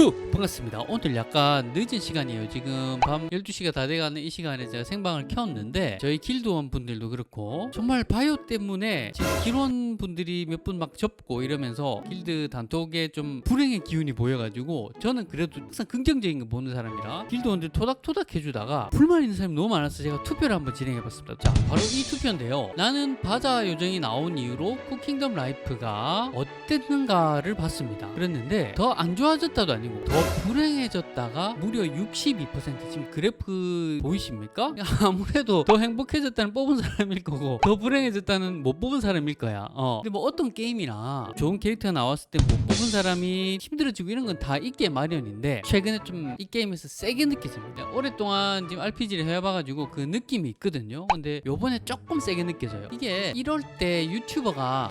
구 반갑습니다. 오늘 약간 늦은 시간이에요. 지금 밤 12시가 다 돼가는 이 시간에 제가 생방을 켰는데 저희 길드원 분들도 그렇고 정말 바이오 때문에 지금 길원 분들이 몇 분 막 접고 이러면서 길드 단톡에 좀 불행의 기운이 보여가지고 저는 그래도 항상 긍정적인 거 보는 사람이라 길드원들 토닥토닥 해주다가 불만 있는 사람이 너무 많아서 제가 투표를 한번 진행해봤습니다. 자 바로 이 투표인데요. 나는 바자 요정이 나온 이후로 쿠킹덤 라이프가 어땠는가를 봤습니다. 그랬는데 더 안 좋아졌다도 아니고 더 불행해졌다가 무려 62% 지금 그래프 보이십니까? 아무래도 더 행복해졌다는 뽑은 사람일 거고 더 불행해졌다는 못 뽑은 사람일 거야. 어. 근데 뭐 어떤 게임이나 좋은 캐릭터가 나왔을 때 못 뽑은 사람이 힘들어지고 이런 건 다 있게 마련인데 최근에 좀 이 게임에서 세게 느껴집니다. 오랫동안 지금 RPG를 해봐가지고 그 느낌이 있거든요. 근데 요번에 조금 세게 느껴져요. 이게 이럴 때 유튜버가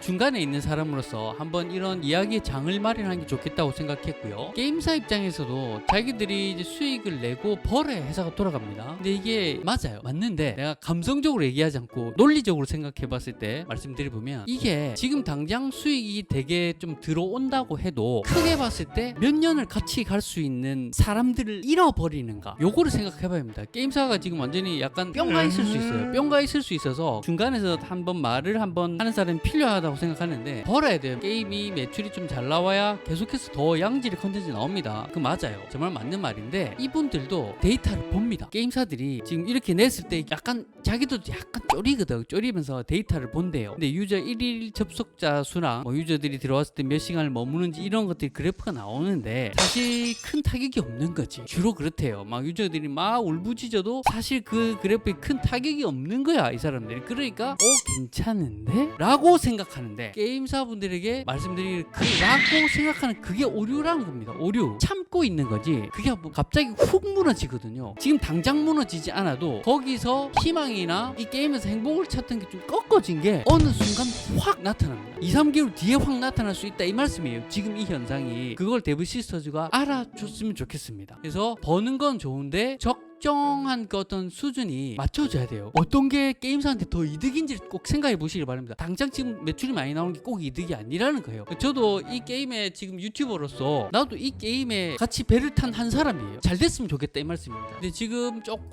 중간에 있는 사람으로서 한번 이런 이야기의 장을 마련하는 게 좋겠다고 생각했고요. 게임사 입장에서도 자기들이 이제 수익을 내고 벌어야 회사가 돌아갑니다. 근데 이게 맞아요. 맞는데 내가 감성적으로 얘기하지 않고 논리적으로 생각해 봤을 때 말씀드려보면 이게 지금 당장 수익이 되게 좀 들어온다고 해도 크게 봤을 때 몇 년을 같이 갈 수 있는 사람들을 잃어버리는가 요거를 생각해 봐야 합니다. 게임사가 지금 완전히 약간 뿅가 있을 수 있어요. 뿅가 있을 수 있어서 중간에서 한번 말을 한번 하는 사람이 필요하다 고 생각하는데 벌어야 돼요. 게임이 매출이 좀 잘 나와야 계속해서 더 양질의 컨텐츠 나옵니다. 그 맞아요. 정말 맞는 말인데 이분들도 데이터를 봅니다. 게임사들이 지금 이렇게 냈을 때 약간 자기도 약간 쪼리거든. 쪼리면서 데이터를 본대요. 근데 유저 1일 접속자 수랑 뭐 유저들이 들어왔을 때 몇 시간을 머무는지 이런 것들이 그래프가 나오는데 사실 큰 타격이 없는 거지. 주로 그렇대요. 막 유저들이 막 울부짖어도 사실 그 그래프에 큰 타격이 없는 거야 이 사람들이. 그러니까 어 괜찮은데? 라고 생각 하는데 게임사분들에게 말씀드릴 그 라고 생각하는 그게 오류라는 겁니다. 오류. 참고 있는 거지. 그게 뭐 갑자기 훅 무너지거든요. 지금 당장 무너지지 않아도 거기서 희망이나 이 게임에서 행복을 찾던 게 좀 꺾어진 게 어느 순간 확 나타납니다. 2, 3개월 뒤에 확 나타날 수 있다 이 말씀이에요. 지금 이 현상이 그걸 데브 시스터즈가 알아줬으면 좋겠습니다. 그래서 버는 건 좋은데 적 정한 그 어떤 수준이 맞춰져야 돼요. 어떤 게 게임사한테 더 이득인지 꼭 생각해 보시길 바랍니다. 당장 지금 매출이 많이 나오는 게 꼭 이득이 아니라는 거예요. 저도 이 게임에 지금 유튜버로서 나도 이 게임에 같이 배를 탄 한 사람이에요. 잘 됐으면 좋겠다 이 말씀입니다. 근데 지금 조금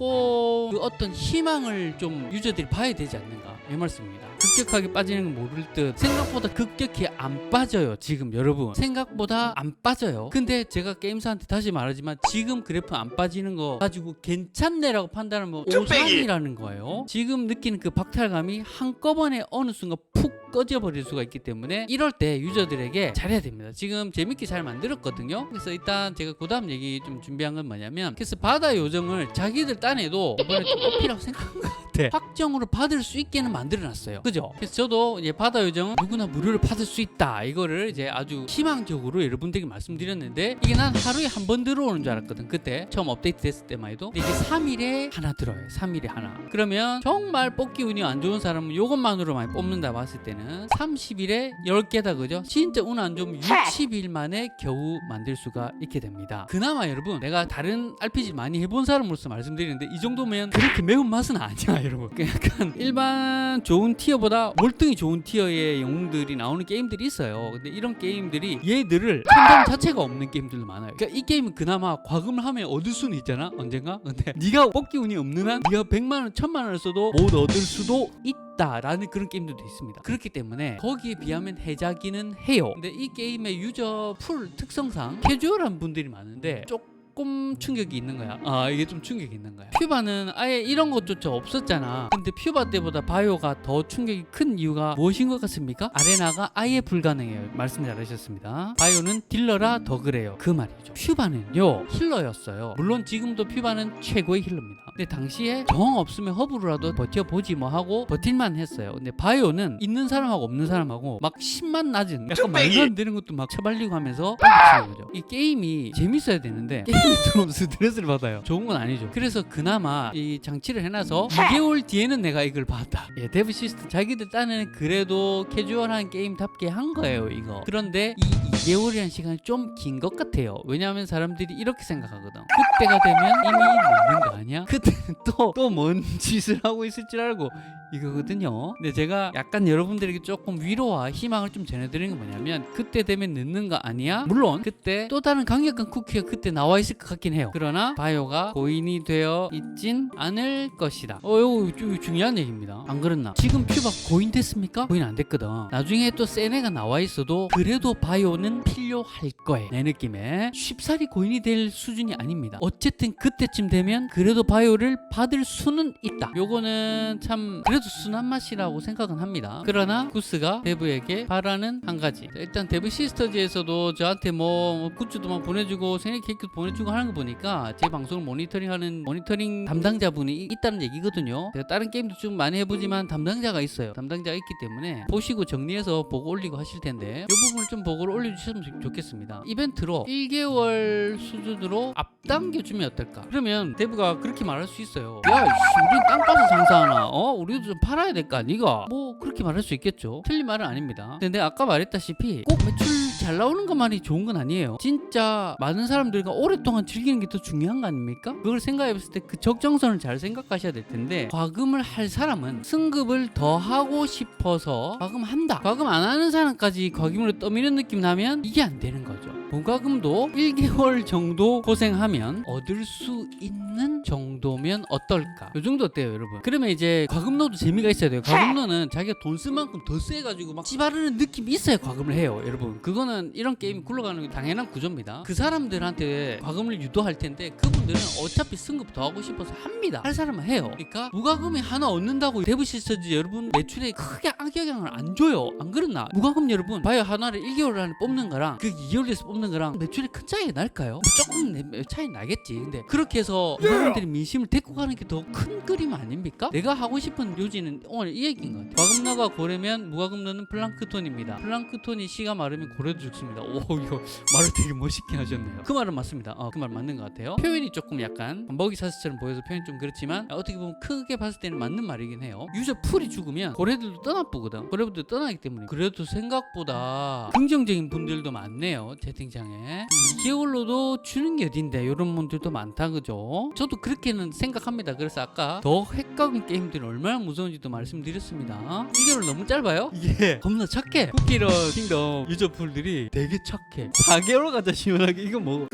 그 어떤 희망을 좀 유저들이 봐야 되지 않는가 이 말씀입니다. 급격하게 빠지는 건 모를 듯 생각보다 급격히 안 빠져요 지금 여러분 생각보다 안 빠져요 근데 제가 게임사한테 다시 말하지만 지금 그래프 안 빠지는 거 가지고 괜찮네라고 판단하면 뭐 오산이라는 거예요. 지금 느끼는 그 박탈감이 한꺼번에 어느 순간 푹 꺼져버릴 수가 있기 때문에 이럴 때 유저들에게 잘해야 됩니다. 지금 재밌게 잘 만들었거든요. 그래서 일단 제가 그 다음 얘기 좀 준비한 건 뭐냐면 그래서 바다 요정을 자기들 딴에도 이번에 좀 뽑히라고 생각한 것 같아. 확정으로 받을 수 있게는 만들어놨어요. 그죠? 그래서 저도 이제 바다 요정 누구나 무료로 받을 수 있다. 이거를 이제 아주 희망적으로 여러분들에게 말씀드렸는데 이게 난 하루에 한 번 들어오는 줄 알았거든. 그때 처음 업데이트 됐을 때만 해도 이게 3일에 하나 들어요. 3일에 하나. 그러면 정말 뽑기 운이 안 좋은 사람은 이것만으로 많이 뽑는다 봤을 때는 30일에 10개다 그죠? 진짜 운 안 좋으면 60일 만에 겨우 만들 수가 있게 됩니다. 그나마 여러분 내가 다른 RPG 많이 해본 사람으로서 말씀드리는데 이 정도면 그렇게 매운 맛은 아니야 여러분. 그 약간 일반 좋은 티어보다 월등히 좋은 티어의 영웅들이 나오는 게임들이 있어요. 근데 이런 게임들이 얘들을 천장 자체가 없는 게임들도 많아요. 그러니까 이 게임은 그나마 과금을 하면 얻을 수는 있잖아 언젠가 근데 네가 뽑기 운이 없는 한 네가 100만 원 1000만 원을 써도 못 얻을 수도 있다라는 그런 게임들도 있습니다. 그렇기 때문에 거기에 비하면 해자기는 해요. 근데 이 게임의 유저 풀 특성상 캐주얼한 분들이 많은데 조금 충격이 있는 거야. 아 이게 좀 충격이 있는 거야. 퓨바는 아예 이런 것조차 없었잖아. 근데 퓨바 때보다 바이오가 더 충격이 큰 이유가 무엇인 것 같습니까? 아레나가 아예 불가능해요. 말씀 잘하셨습니다. 바이오는 딜러라 더 그래요. 그 말이죠. 퓨바는요 힐러였어요. 물론 지금도 퓨바는 최고의 힐러입니다. 근데 당시에 정 없으면 허브로라도 버텨보지 뭐 하고 버틸만 했어요. 근데 바이오는 있는 사람하고 없는 사람하고 막 10만 낮은 약간 말도 안 되는 것도 막 처발리고 하면서 치는 거죠. 이 게임이 재밌어야 되는데 게임이 좀 스트레스를 받아요. 좋은 건 아니죠. 그래서 그나마 이 장치를 해놔서 2개월 뒤에는 내가 이걸 봤다. 예, 데브 시스템 자기들 딴에는 그래도 캐주얼한 게임답게 한 거예요, 이거. 그런데 이 2개월이라는 시간이 좀 긴 것 같아요. 왜냐하면 사람들이 이렇게 생각하거든. 그때가 되면 이미 먹는 거 아니야? 그때는 또 또 뭔 짓을 하고 있을 줄 알고 이거거든요. 근데 제가 약간 여러분들에게 조금 위로와 희망을 좀 전해드리는 게 뭐냐면 그때 되면 늦는 거 아니야? 물론 그때 또 다른 강력한 쿠키가 그때 나와 있을 것 같긴 해요. 그러나 바이오가 고인이 되어 있진 않을 것이다. 어, 이거 주- 중요한 얘기입니다. 안 그렇나? 지금 퓨바 고인 됐습니까? 고인 안 됐거든. 나중에 또 세네가 나와 있어도 그래도 바이오는 필요할 거예요. 내 느낌에 쉽사리 고인이 될 수준이 아닙니다. 어쨌든 그때쯤 되면 그래도 바이오를 받을 수는 있다. 요거는 참 그래도 순한 맛이라고 생각은 합니다. 그러나 구스가 데브에게 바라는 한 가지. 자, 일단 데브 시스터즈에서도 저한테 뭐, 뭐 굿즈도 막 보내주고 생일 케이크도 보내주고 하는 거 보니까 제 방송을 모니터링하는 모니터링 담당자분이 이- 있다는 얘기거든요. 제가 다른 게임도 좀 많이 해보지만 담당자가 있어요. 담당자가 있기 때문에 보시고 정리해서 보고 올리고 하실 텐데 이 부분을 좀 보고를 올려주셨으면 좋- 좋겠습니다. 이벤트로 1개월 수준으로 앞당겨주면 어떨까? 그러면 데브가 그렇게 말할 수 있어요. 야, 씨, 우리 땅 파서 장사하나? 어, 우리도 좀 팔아야 될 거 아니가? 뭐 그렇게 말할 수 있겠죠. 틀린 말은 아닙니다. 근데 아까 말했다시피 꼭 매출 잘 나오는 것만이 좋은 건 아니에요. 진짜 많은 사람들과 오랫동안 즐기는 게 더 중요한 거 아닙니까? 그걸 생각해 봤을 때 그 적정선을 잘 생각하셔야 될 텐데 과금을 할 사람은 승급을 더 하고 싶어서 과금한다. 과금 안 하는 사람까지 과금으로 떠미는 느낌 나면 이게 안 되는 거죠. 무과금도 1개월 정도 고생하면 얻을 수 있는 정도면 어떨까? 요 정도 어때요, 여러분? 그러면 이제 과금로도 재미가 있어야 돼요. 과금로는 자기가 돈 쓴 만큼 더 세가지고 막 찌바르는 느낌이 있어야 과금을 해요, 여러분. 그거는 이런 게임이 굴러가는 게 당연한 구조입니다. 그 사람들한테 과금을 유도할 텐데 그분들은 어차피 승급 더 하고 싶어서 합니다. 할 사람은 해요. 그러니까 무과금이 하나 얻는다고 데브 시스터즈 여러분 매출에 크게 악영향을 안 줘요. 안 그렇나? 무과금 여러분 바이오 하나를 1개월 안에 뽑는 거랑 그 2개월에서 뽑는 거랑 매출이 큰 차이가 날까요? 뭐 조금 내- 차이 나겠지. 근데 그렇게 해서 무과금들이 민심을 데리고 가는 게 더 큰 그림 아닙니까? 내가 하고 싶은 요지는 오늘 이 얘기인 것 같아요. 과금러가 고래면 무과금러는 플랑크톤입니다. 플랑크톤이 씨가 마르면 고래도 죽습니다. 오 이거 말을 되게 멋있게 하셨네요. 그 말은 맞습니다. 어, 그 말 맞는 것 같아요. 표현이 조금 약간 먹이 사슬처럼 보여서 표현 좀 그렇지만 아, 어떻게 보면 크게 봤을 때는 맞는 말이긴 해요. 유저 풀이 죽으면 고래들도 떠나쁘거든. 고래들도 떠나기 때문에 그래도 생각보다 긍정적인 분들도 많네요. 채팅 창에 2개월로도 주는 게 어딘데 이런 분들도 많다 그죠? 저도 그렇게는 생각합니다. 그래서 아까 더 획각은 게임들이 얼마나 무서운지도 말씀드렸습니다. 2개월 너무 짧아요? 이게 겁나 착해. 쿠키런 킹덤 유저 풀들이 되게 착해. 4개월 가자 시원하게 이거 뭐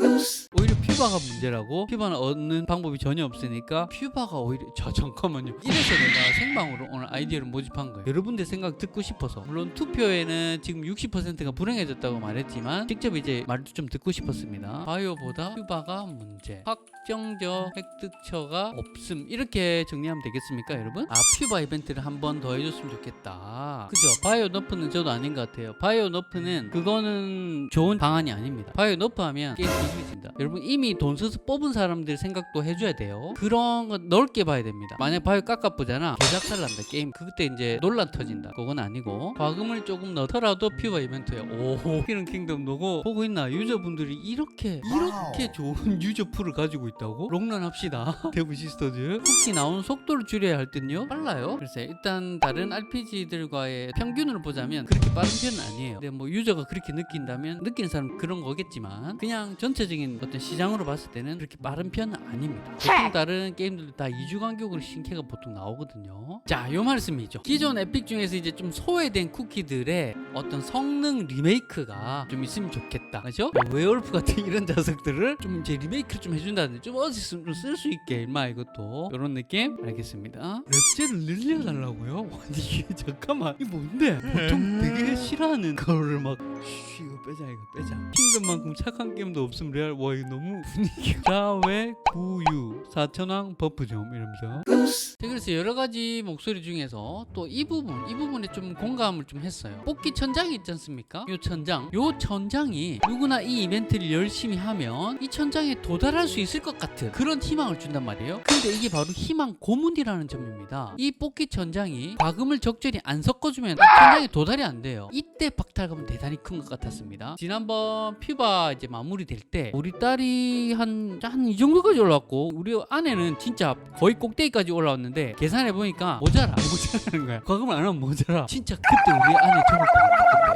오히려 퓨바가 문제라고? 퓨바는 얻는 방법이 전혀 없으니까 퓨바가 오히려 저 잠깐만요. 이래서 내가 생방으로 오늘 아이디어를 모집한 거예요. 여러분들 생각 듣고 싶어서. 물론 투표에는 지금 60%가 불행해졌다고 말했지만 직접 이제 말도 좀 듣고 싶었습니다. 바이오보다 퓨바가 문제. 확정적 획득처가 없음. 이렇게 정리하면 되겠습니까 여러분? 아 퓨바 이벤트를 한 번 더 해줬으면 좋겠다. 그죠? 바이오 너프는 저도 아닌 것 같아요. 바이오 너프는 그거는 좋은 방안이 아닙니다. 바이오 너프 하면 게임 뒤집어진다. 여러분 이미 돈 써서 뽑은 사람들 생각도 해줘야 돼요. 그런 거 넓게 봐야 됩니다. 만약 바이오 깎아보잖아. 개작살 난다 게임. 그때 이제 논란 터진다. 그건 아니고 과금을 조금 넣더라도 퓨바 이벤트야 오 이런 킹덤 너고 보고 있나? 유저분들이 이렇게 이렇게 좋은 유저 풀을 가지고 있다고? 롱런 합시다. 데브 시스터즈. 쿠키 나오는 속도를 줄여야 할 듯요? 빨라요? 글쎄 일단 다른 RPG들과의 평균으로 보자면 그렇게 빠른 편은 아니에요. 근데 뭐 유저가 그렇게 느낀다면 느끼는 사람 은 그런 거겠지만 그냥 전체적인 어떤 시장으로 봤을 때는 그렇게 빠른 편은 아닙니다. 보통 다른 게임들도 다 2주 간격으로 신캐가 보통 나오거든요. 자 요 말씀이죠. 기존 에픽 중에서 이제 좀 소외된 쿠키들의 어떤 성능 리메이크가 좀 있으면 좋겠다. 그죠? 뭐 웨어울프 같은 이런 자석들을 좀 이제 리메이크를 좀 해준다든지 좀 어디서 쓸수 있게 임마 이것도. 이런 느낌? 알겠습니다. 랩제를 늘려달라고요? 아니 이게 잠깐만. 이게 뭔데? 보통 되게 싫어하는 거를 막 쉬, 이거 빼자 이거 빼자. 킹덤만큼 착한 게임도 없으면 레알 와 이거 너무 분위기 자왜 구유 사천왕 버프 좀 이러면서. 자, 그래서 여러 가지 목소리 중에서 또 이 부분 이 부분에 좀 공감을 좀 했어요. 뽑기 천장이 있지 않습니까? 요 천장. 요 천장이 누구나 이 이벤트를 열심히 하면 이 천장에 도달할 수 있을 것 같은 그런 희망을 준단 말이에요. 근데 이게 바로 희망 고문이라는 점입니다. 이 뽑기 천장이 과금을 적절히 안 섞어주면 이 천장에 도달이 안 돼요. 이때 박탈감은 대단히 큰 것 같았습니다. 지난번 퓨바 이제 마무리될 때 우리 딸이 한 한 이 정도까지 올라왔고 우리 아내는 진짜 거의 꼭대기까지 올라왔는데 계산해 보니까 모자라. 모자라는 거야. 과금을 안 하면 모자라. 진짜 그때 우리 아내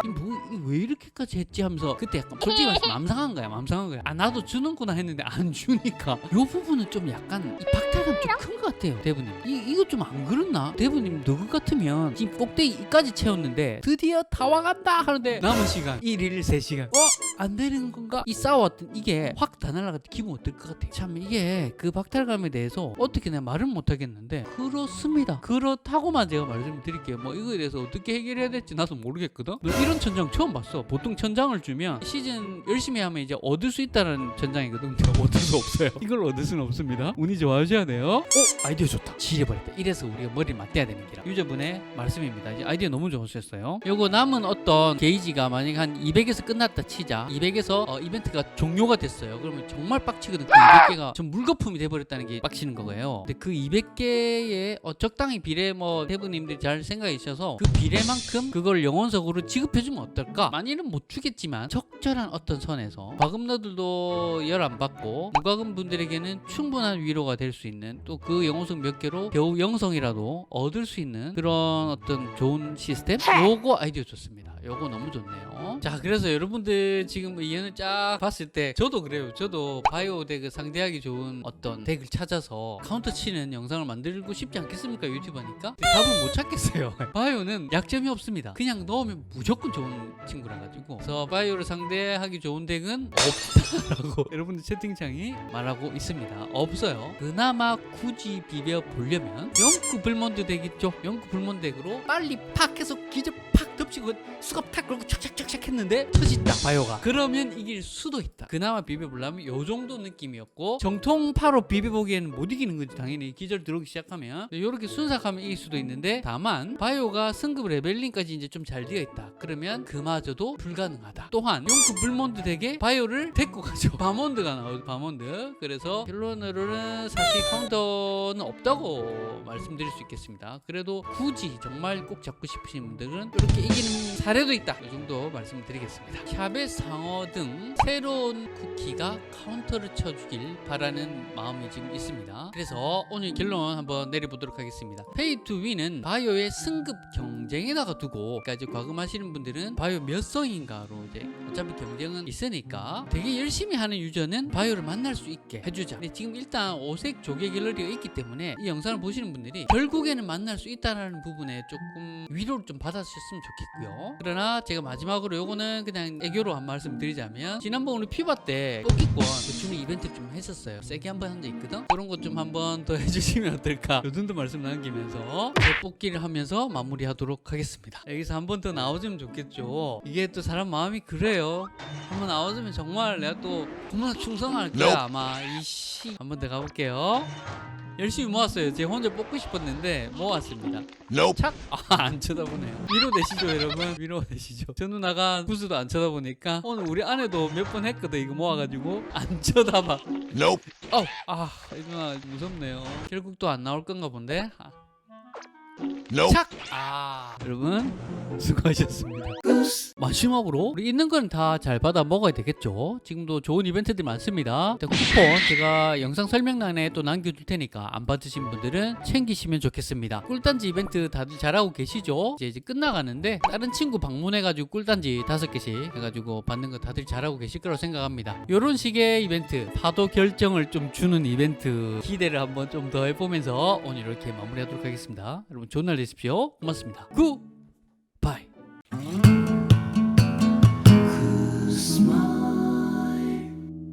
이 뭐, 왜 이렇게까지 했지 하면서 그때 약간 솔직히 말해서 맘상한 거야 맘상한 거야. 아 나도 주는구나 했는데 안 주니까. 요 부분은 좀 약간 이 박탈감 좀 큰 것 같아요 대부님. 이, 이거 좀 안 그렇나? 대부님 너그 같으면 지금 꼭대기까지 채웠는데 드디어 다 와간다 하는데 남은 시간. 1일 3시간. 어? 안 되는 건가? 이 싸웠던 이게 확다때 기분 어떨 것 같아요? 참 이게 그 박탈감에 대해서 어떻게 내가 말은 못 하겠는데 그렇습니다. 그렇다고만 제가 말씀드릴게요. 뭐 이거에 대해서 어떻게 해결해야 될지 나도 모르겠거든? 너 이런 천장 처음 봤어. 보통 천장을 주면 시즌 열심히 하면 이제 얻을 수 있다는 천장이거든. 근데 얻을 수 없어요. 이걸 얻을 수는 없습니다. 운이 좋아하셔야 돼요. 오 아이디어 좋다. 지려버렸다. 이래서 우리가 머리를 맞대야 되는 기라 유저분의 말씀입니다. 이제 아이디어 너무 좋으셨어요. 요거 남은 어떤 게이지가 만약 한 200에서 끝났다 치자 200에서 어, 이벤트가 종료가 됐어요. 그러면 정말 빡치거든. 그 200개가 전 물거품이 돼버렸다는 게 빡치는 거예요. 근데 그 200개의 어, 적당히 비례 뭐 대부님들이 잘 생각해 주셔서 그 비례만큼 그걸 영원석으로 지급해주면 어떨까? 많이는 못 주겠지만 적절한 어떤 선에서 과금러들도 열 안 받고 무과금 분들에게는 충분한 위로가 될 수 있는 또 그 영혼석 몇 개로 겨우 영성이라도 얻을 수 있는 그런 어떤 좋은 시스템? 요거 아이디어 좋습니다. 요거 너무 좋네요. 자 그래서 여러분들 지금 이 연을 쫙 봤을 때 저도 그래요. 저도 바이오 덱을 상대하기 좋은 어떤 덱을 찾아서 카운터 치는 영상을 만들고 싶지 않겠습니까? 유튜버니까? 답을 못 찾겠어요. 바이오는 약점이 없습니다. 그냥 넣으면 무조건 좋은 친구라 가지고. 그래서 바이오를 상대하기 좋은 덱은 없다라고 여러분들 채팅창이 말하고 있습니다. 없어요. 그나마 굳이 비벼 보려면 영구 불몬드 덱 있죠. 영구 불몬드 덱으로 빨리 팍 해서 기절 팍덮 치고 수갑 탁 걸고 착착착착 했는데 터진다 바이오가. 그러면 이길 수도 있다. 그나마 비벼보려면 요 정도 느낌이었고 정통파로 비벼보기에는 못 이기는 거지 당연히. 기절 들어오기 시작하면. 요렇게 순삭하면 이길 수도 있는데 다만 바이오가 승급 레벨링까지 이제 좀 잘 되어 있다. 그러면 그마저도 불가능하다. 또한 용크 불몬드 덱에 바이오를 데리고 가죠. 바몬드가 나오죠 바몬드. 그래서 결론으로는 사실 카운터는 없다고 말씀드릴 수 있겠습니다. 그래도 굳이 정말 꼭 잡고 싶으신 분들은 이렇게 이기는 사례도 있다. 이 정도 말씀드리겠습니다. 샵의 상어 등 새로운 쿠키가 카운터를 쳐주길 바라는 마음이 지금 있습니다. 그래서 오늘 결론 한번 내려보도록 하겠습니다. 페이 투 윈은 바이오의 승급 경쟁에다가 두고 그러니까 이제 과금하시는 분들은 바이오 몇 성인가로 이제 어차피 경쟁은 있으니까 되게 열심히 하는 유저는 바이오를 만날 수 있게 해주자. 근데 지금 일단 오색 조개 갤러리가 있기 때문에 이 영상을 보시는 분들이 결국에는 만날 수 있다는 부분에 조금 위로를 좀 받아주셨으면 좋겠 고요. 그러나 제가 마지막으로 요거는 그냥 애교로 한 말씀 드리자면 지난번 우리 피바 때 뽑기권 그 주는 이벤트 좀 했었어요. 세게 한번 한 적 있거든? 그런 것 좀 한번 더 해주시면 어떨까? 요 정도 말씀 남기면서 제 뽑기를 하면서 마무리하도록 하겠습니다. 여기서 한 번 더 나오시면 좋겠죠. 이게 또 사람 마음이 그래요. 한번 나와주면 정말 내가 또 정말 충성할 거야 아마. 이씨. 한 번 더 가볼게요 열심히 모았어요 제가 혼자 뽑고 싶었는데 모았습니다 Nope. 착! 아, 안 쳐다보네요. 위로 내시죠, 여러분. 위로 내시죠. 저 누나가 구스도 안 쳐다보니까 오늘 우리 아내도 몇 번 했거든, 이거 모아가지고. 안 쳐다봐. Nope. 어, 아, 이 누나 무섭네요. 결국 또 안 나올 건가 본데? 아, Nope. 착! 아, 여러분, 수고하셨습니다. 마지막으로 우리 있는 건 다 잘 받아 먹어야 되겠죠. 지금도 좋은 이벤트들이 많습니다. 일단 쿠폰 제가 영상 설명란에 또 남겨둘 테니까 안 받으신 분들은 챙기시면 좋겠습니다. 꿀단지 이벤트 다들 잘하고 계시죠? 이제, 이제 끝나가는데 다른 친구 방문해가지고 꿀단지 다섯 개씩 해가지고 받는 거 다들 잘하고 계실 거라고 생각합니다. 이런 식의 이벤트 파도 결정을 좀 주는 이벤트 기대를 한번 좀 더 해보면서 오늘 이렇게 마무리하도록 하겠습니다. 여러분 좋은 날 시간을 내십시오. 고맙습니다. 굿바이.